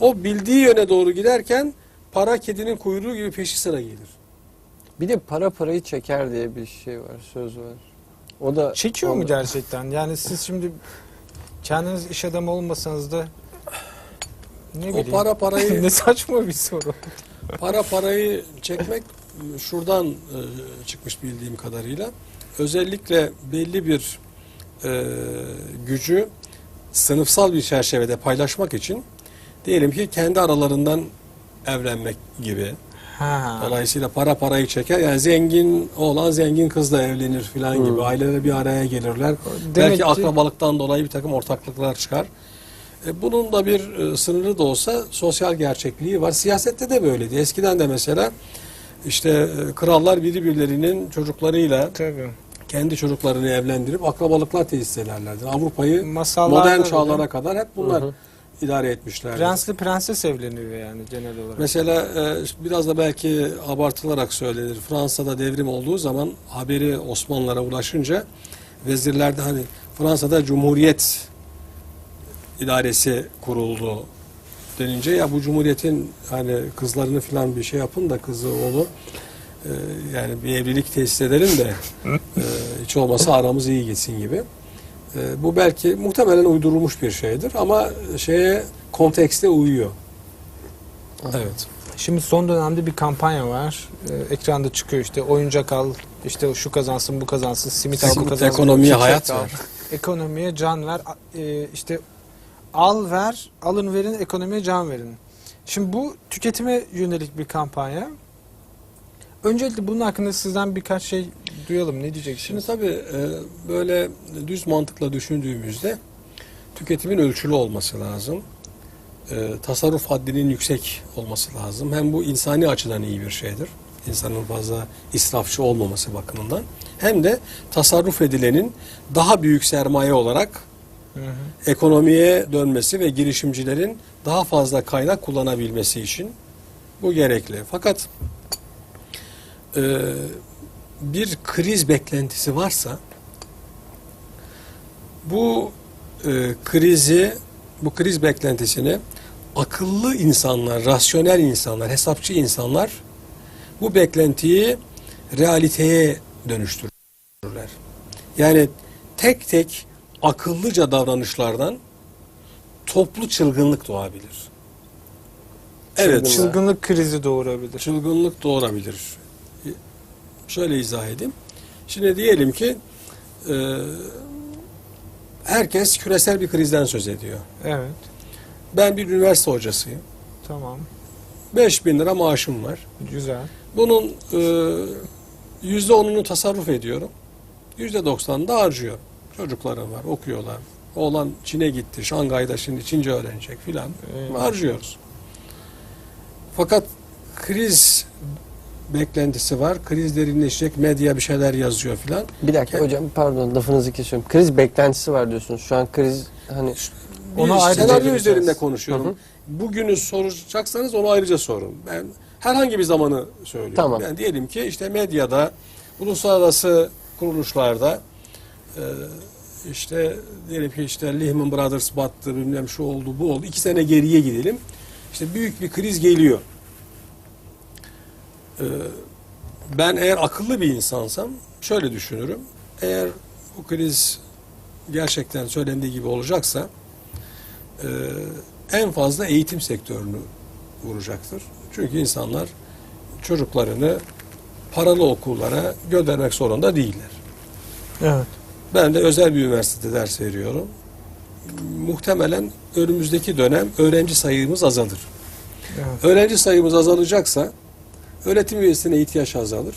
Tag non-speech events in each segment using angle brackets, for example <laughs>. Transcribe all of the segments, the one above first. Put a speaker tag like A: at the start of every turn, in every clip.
A: O bildiği yöne doğru giderken para kedinin kuyruğu gibi peşi sıra gelir.
B: Bir de para parayı çeker diye bir şey var, söz var. O da
C: Çekiyor
B: o
C: mu
B: da-
C: gerçekten? Yani siz şimdi kendiniz iş adamı olmasanız da ne
A: O
C: bileyim.
A: para parayı <laughs>
C: ne saçma bir soru.
A: para parayı çekmek şuradan e, çıkmış bildiğim kadarıyla. Özellikle belli bir e, gücü sınıfsal bir çerçevede paylaşmak için diyelim ki kendi aralarından evlenmek gibi.
C: Ha.
A: Dolayısıyla para parayı çeker. Yani zengin oğlan zengin kızla evlenir filan
B: Hmm.
A: gibi. Aileler bir araya gelirler.
C: Demek
A: Belki
C: ki-
A: akrabalıktan dolayı bir takım ortaklıklar çıkar. E, bunun da bir e, sınırı da olsa sosyal gerçekliği var. Siyasette de böyleydi. Eskiden de mesela işte e, krallar birbirlerinin çocuklarıyla
C: Tabii.
A: kendi çocuklarını evlendirip akrabalıklar tesis ederlerdi. Avrupa'yı modern çağlara kadar hep bunlar
B: Hı hı.
A: İdare etmişlerdi.
C: Prensli prenses evleniyor yani genel olarak.
A: Mesela e, biraz da belki abartılarak söylenir. Fransa'da devrim olduğu zaman haberi Osmanlılara ulaşınca vezirlerde hani Fransa'da Cumhuriyet idaresi kuruldu denince ya bu cumhuriyetin hani kızlarını falan bir şey yapın da kızı oğlu e, yani bir evlilik tesis edelim de e, hiç olmasa aramız iyi gitsin gibi. E, bu belki muhtemelen uydurulmuş bir şeydir ama şeye kontekste uyuyor. Evet.
C: Şimdi son dönemde bir kampanya var. Ee, ekranda çıkıyor işte oyuncak al, işte şu kazansın bu kazansın, simit al bu kazansın.
A: Ekonomiye hayat
C: al.
A: ver.
C: Ekonomiye can ver. A- e, işte al ver, alın verin, ekonomiye can verin. Şimdi bu tüketime yönelik bir kampanya. Öncelikle bunun hakkında sizden birkaç şey duyalım. Ne
A: Şimdi
C: diyeceksiniz?
A: tabii e, böyle düz mantıkla düşündüğümüzde tüketimin ölçülü olması lazım. E, tasarruf haddinin yüksek olması lazım. Hem bu insani açıdan iyi bir şeydir. İnsanın fazla israfçı olmaması bakımından. Hem de tasarruf edilenin daha büyük sermaye olarak
C: Hı hı.
A: ekonomiye dönmesi ve girişimcilerin daha fazla kaynak kullanabilmesi için bu gerekli. Fakat e, bir kriz beklentisi varsa bu e, krizi, bu kriz beklentisini akıllı insanlar, rasyonel insanlar, hesapçı insanlar bu beklentiyi realiteye dönüştürürler. Yani tek tek akıllıca davranışlardan toplu çılgınlık doğabilir. Evet,
B: Çılgınlık.
C: Çılgınlık krizi doğurabilir.
A: çılgınlık doğurabilir. Şöyle izah edeyim. Şimdi diyelim ki e, herkes küresel bir krizden söz ediyor.
C: Evet.
A: Ben bir üniversite hocasıyım.
C: Tamam.
A: 5000 lira maaşım var.
C: Güzel.
A: Bunun e, yüzde onunu tasarruf ediyorum. Yüzde doksanını da harcıyorum. Çocuklarım var, okuyorlar. Oğlan Çin'e gitti, Şangay'da şimdi Çince öğrenecek filan.
C: Eyvallah.
A: Harcıyoruz. Fakat kriz beklentisi var. Kriz derinleşecek, medya bir şeyler yazıyor filan.
B: Bir dakika
A: Ke-
B: hocam pardon lafınızı kesiyorum. Kriz beklentisi var diyorsunuz. Şu an kriz hani
C: Ona ayrıca
A: senaryo üzerinde konuşuyorum.
B: Hı hı.
A: Bugünü soracaksanız onu ayrıca sorun. Ben herhangi bir zamanı söylüyorum.
B: Tamam.
A: Yani diyelim ki işte medyada, uluslararası kuruluşlarda e, işte diyelim ki işte Lehman Brothers battı, bilmem şu oldu, bu oldu. İki sene geriye gidelim. İşte büyük bir kriz geliyor. E, ben eğer akıllı bir insansam şöyle düşünürüm. Eğer bu kriz gerçekten söylendiği gibi olacaksa e, en fazla eğitim sektörünü vuracaktır. Çünkü insanlar çocuklarını paralı okullara göndermek zorunda değiller.
C: Evet.
A: Ben de özel bir üniversitede ders veriyorum. Muhtemelen önümüzdeki dönem öğrenci sayımız azalır.
C: Evet.
A: Öğrenci sayımız azalacaksa öğretim üyesine ihtiyaç azalır.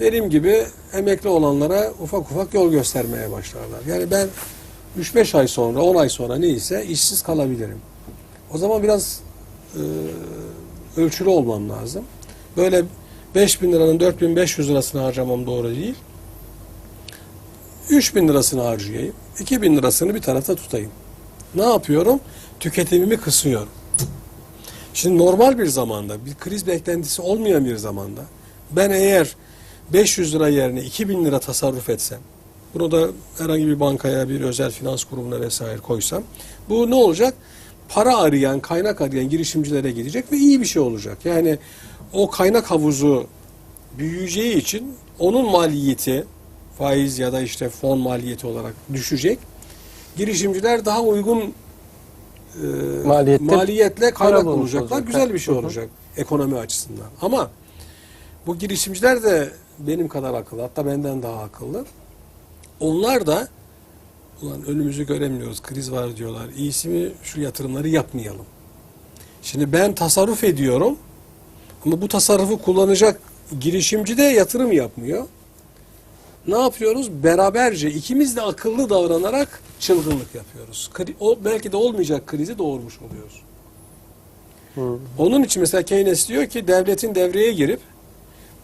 A: Benim gibi emekli olanlara ufak ufak yol göstermeye başlarlar. Yani ben 3-5 ay sonra, 10 ay sonra neyse işsiz kalabilirim. O zaman biraz e, ölçülü olmam lazım. Böyle 5 bin liranın 4500 lirasını harcamam doğru değil. 3 bin lirasını harcayayım. 2 bin lirasını bir tarafta tutayım. Ne yapıyorum? Tüketimimi kısıyorum. Şimdi normal bir zamanda, bir kriz beklentisi olmayan bir zamanda ben eğer 500 lira yerine 2000 lira tasarruf etsem, bunu da herhangi bir bankaya, bir özel finans kurumuna vesaire koysam, bu ne olacak? para arayan, kaynak arayan girişimcilere gidecek ve iyi bir şey olacak. Yani o kaynak havuzu büyüyeceği için onun maliyeti faiz ya da işte fon maliyeti olarak düşecek. Girişimciler daha uygun e,
B: Maliyette
A: maliyetle
B: para
A: kaynak
B: bulmuş
A: bulacaklar.
B: olacak.
A: Güzel bir şey olacak ekonomi açısından. Ama bu girişimciler de benim kadar akıllı. Hatta benden daha akıllı. Onlar da ulan önümüzü göremiyoruz, kriz var diyorlar. İyisi mi şu yatırımları yapmayalım. Şimdi ben tasarruf ediyorum ama bu tasarrufu kullanacak girişimci de yatırım yapmıyor. Ne yapıyoruz? Beraberce ikimiz de akıllı davranarak çılgınlık yapıyoruz. Kri- O belki de olmayacak krizi doğurmuş oluyoruz.
B: Hı.
A: Onun için mesela Keynes diyor ki devletin devreye girip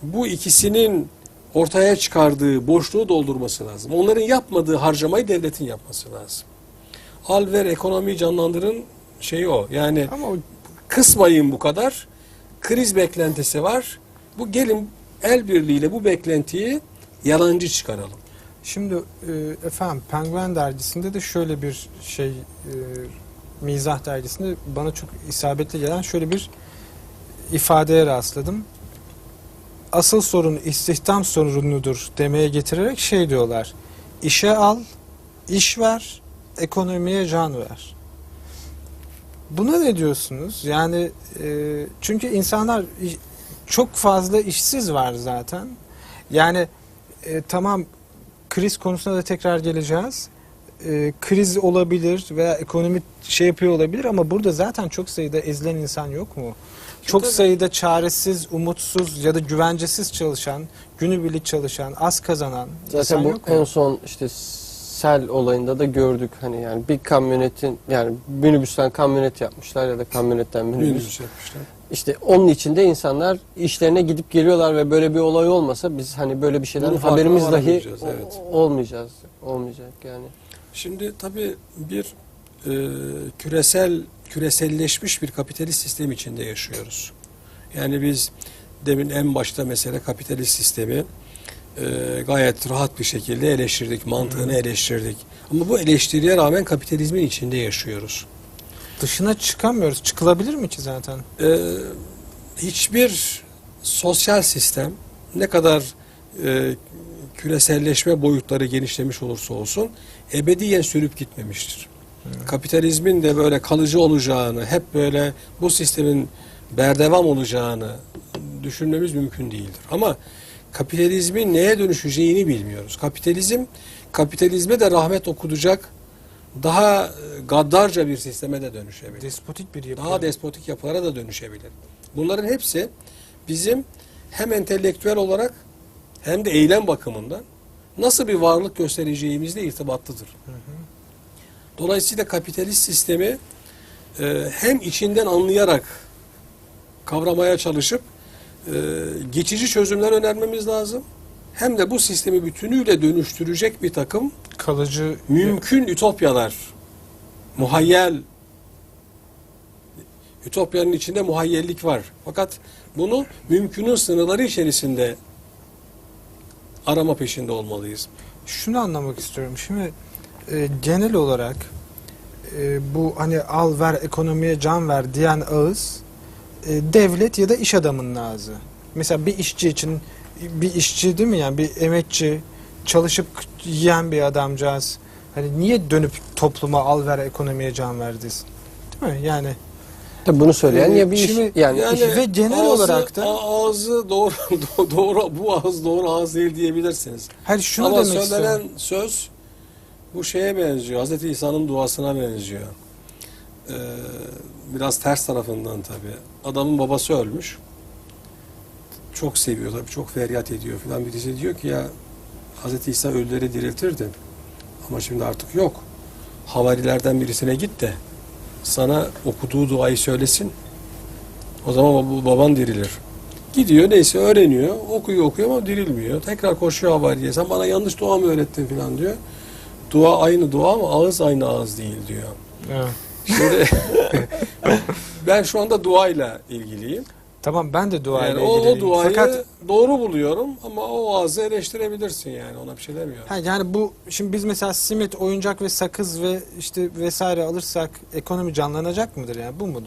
A: bu ikisinin ortaya çıkardığı boşluğu doldurması lazım. Onların yapmadığı harcamayı devletin yapması lazım. Al ver ekonomiyi canlandırın şeyi o. Yani
C: Ama o
A: kısmayın bu kadar. Kriz beklentisi var. Bu gelin el birliğiyle bu beklentiyi yalancı çıkaralım.
C: Şimdi e, efendim Penguen dergisinde de şöyle bir şey e, Mizah dergisinde bana çok isabetli gelen şöyle bir ifadeye rastladım. Asıl sorun istihdam sorunudur demeye getirerek şey diyorlar. İşe al, iş ver, ekonomiye can ver. Buna ne diyorsunuz? Yani e, çünkü insanlar çok fazla işsiz var zaten. Yani e, tamam kriz konusuna da tekrar geleceğiz. E, kriz olabilir veya ekonomi şey yapıyor olabilir ama burada zaten çok sayıda ezilen insan yok mu? Çok
A: tabii.
C: sayıda çaresiz, umutsuz ya da güvencesiz çalışan, günübirlik çalışan, az kazanan insan
B: Zaten bu
C: yok mu?
B: en son işte sel olayında da gördük hani yani bir kamyonetin yani minibüsten kamyonet yapmışlar ya da kamyonetten minibüs.
A: Minibüs yapmışlar.
B: İşte onun içinde insanlar işlerine gidip geliyorlar ve böyle bir olay olmasa biz hani böyle bir şeyden
A: Bunun
B: haberimiz dahi
A: evet.
B: olmayacağız. Olmayacak yani.
A: Şimdi tabii bir e, küresel küreselleşmiş bir kapitalist sistem içinde yaşıyoruz. Yani biz demin en başta mesela kapitalist sistemi e, gayet rahat bir şekilde eleştirdik, mantığını eleştirdik. Ama bu eleştiriye rağmen kapitalizmin içinde yaşıyoruz.
C: Dışına çıkamıyoruz. Çıkılabilir mi ki zaten?
A: E, hiçbir sosyal sistem ne kadar e, küreselleşme boyutları genişlemiş olursa olsun ebediyen sürüp gitmemiştir. Kapitalizmin de böyle kalıcı olacağını, hep böyle bu sistemin berdevam olacağını düşünmemiz mümkün değildir. Ama kapitalizmin neye dönüşeceğini bilmiyoruz. Kapitalizm, kapitalizme de rahmet okutacak daha e, gaddarca bir sisteme de dönüşebilir
C: Despotik bir yapı.
A: daha despotik yapılara da dönüşebilir. Bunların hepsi bizim hem entelektüel olarak hem de eylem bakımından nasıl bir varlık göstereceğimizle irtibatlıdır. Dolayısıyla kapitalist sistemi e, hem içinden anlayarak kavramaya çalışıp e, geçici çözümler önermemiz lazım. Hem de bu sistemi bütünüyle dönüştürecek bir takım
C: kalıcı
A: mümkün ütopyalar, muhayyel ütopyanın içinde muhayyellik var. Fakat bunu mümkünün sınırları içerisinde arama peşinde olmalıyız.
C: şunu anlamak istiyorum. Şimdi e, genel olarak e, bu hani al ver ekonomiye can ver diyen ağız e, devlet ya da iş adamının ağzı. Mesela bir işçi için bir işçi değil mi yani bir emekçi çalışıp yiyen bir adamcağız. Hani niye dönüp topluma al ver ekonomiye can ver desin? Değil mi? Yani
B: Tabii bunu söyleyen
C: Ee,
B: ya bir iş
C: şimdi-
B: yani,
A: Yani
B: iş-
C: ve genel
A: ağzı-
C: olarak da-
A: ağzı doğru <laughs> doğru bu ağız doğru ağız değil diyebilirsiniz.
C: her şunu
A: Ama
C: demek
A: söylenen
C: istiyorum.
A: söz bu şeye benziyor. Hazreti İsa'nın duasına benziyor. Ee, biraz ters tarafından tabii. Adamın babası ölmüş. Çok seviyor tabii. Çok feryat ediyor falan. Birisi diyor ki ya Hazreti İsa ölüleri diriltirdi. Ama şimdi artık yok. Havarilerden birisine git de sana okuduğu duayı söylesin. O zaman bu baban dirilir. Gidiyor neyse öğreniyor. Okuyor okuyor ama dirilmiyor. Tekrar koşuyor havariye. Sen bana yanlış dua mı öğrettin falan diyor. Dua aynı dua ama ağız aynı ağız değil diyor.
C: Evet.
A: Şimdi <laughs> ben şu anda duayla ilgiliyim.
C: Tamam ben de dua
A: Yani
C: ile
A: o, o duayı
C: Fakat
A: doğru buluyorum ama o ağzı eleştirebilirsin yani ona bir şey demiyorum.
C: ha, yani bu şimdi biz mesela simit, oyuncak ve sakız ve işte vesaire alırsak ekonomi canlanacak mıdır yani bu mudur?